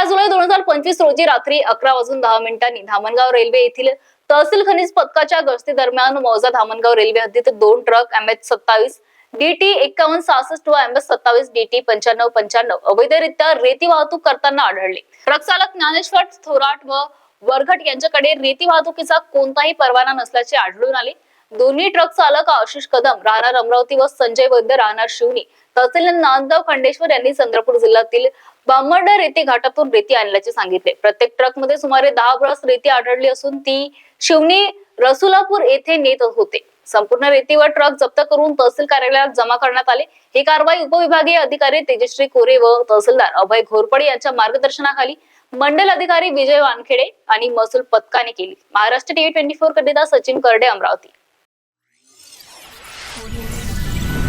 पंचवीस रोजी रात्री अकरा वाजून दहा मिनिटांनी धामणगाव रेल्वे येथील तहसील खनिज पथकाच्या गस्ती दरम्यान मौजा धामणगाव रेल्वे हद्दीत दोन ट्रक एम एच सत्तावीस डीटी एक्कावन्न सहासष्ट व एम एस सत्तावीस डीटी पंच्याण्णव पंच्याण्णव अवैधरित्या रेती वाहतूक करताना आढळले. ट्रक चालक ज्ञानेश्वर थोराट व वरघट यांच्याकडे रेती वाहतुकीचा कोणताही परवाना नसल्याचे आढळून आले. दोन्ही ट्रक चालक आशिष कदम राहणार अमरावती व संजय वैद्य राहणार शिवनी तहसील नांदगाव खंडेश्वर यांनी चंद्रपूर जिल्ह्यातील बामर्डा रेती घाटातून रेती आणल्याचे सांगितले. प्रत्येक ट्रकमध्ये सुमारे दहा ब्रस रेती आढळली असून ती शिवनी रसुलापूर येथे नेत होते. संपूर्ण रेतीवर ट्रक जप्त करून तहसील कार्यालयात जमा करण्यात आले. ही कारवाई उपविभागीय अधिकारी तेजश्री कोरे व तहसीलदार अभय घोरपडे यांच्या मार्गदर्शनाखाली मंडल अधिकारी विजय वानखेडे आणि महसूल पथकाने केली. महाराष्ट्र टीव्ही ट्वेंटी फोर करिता सचिन करडे अमरावती. Audio.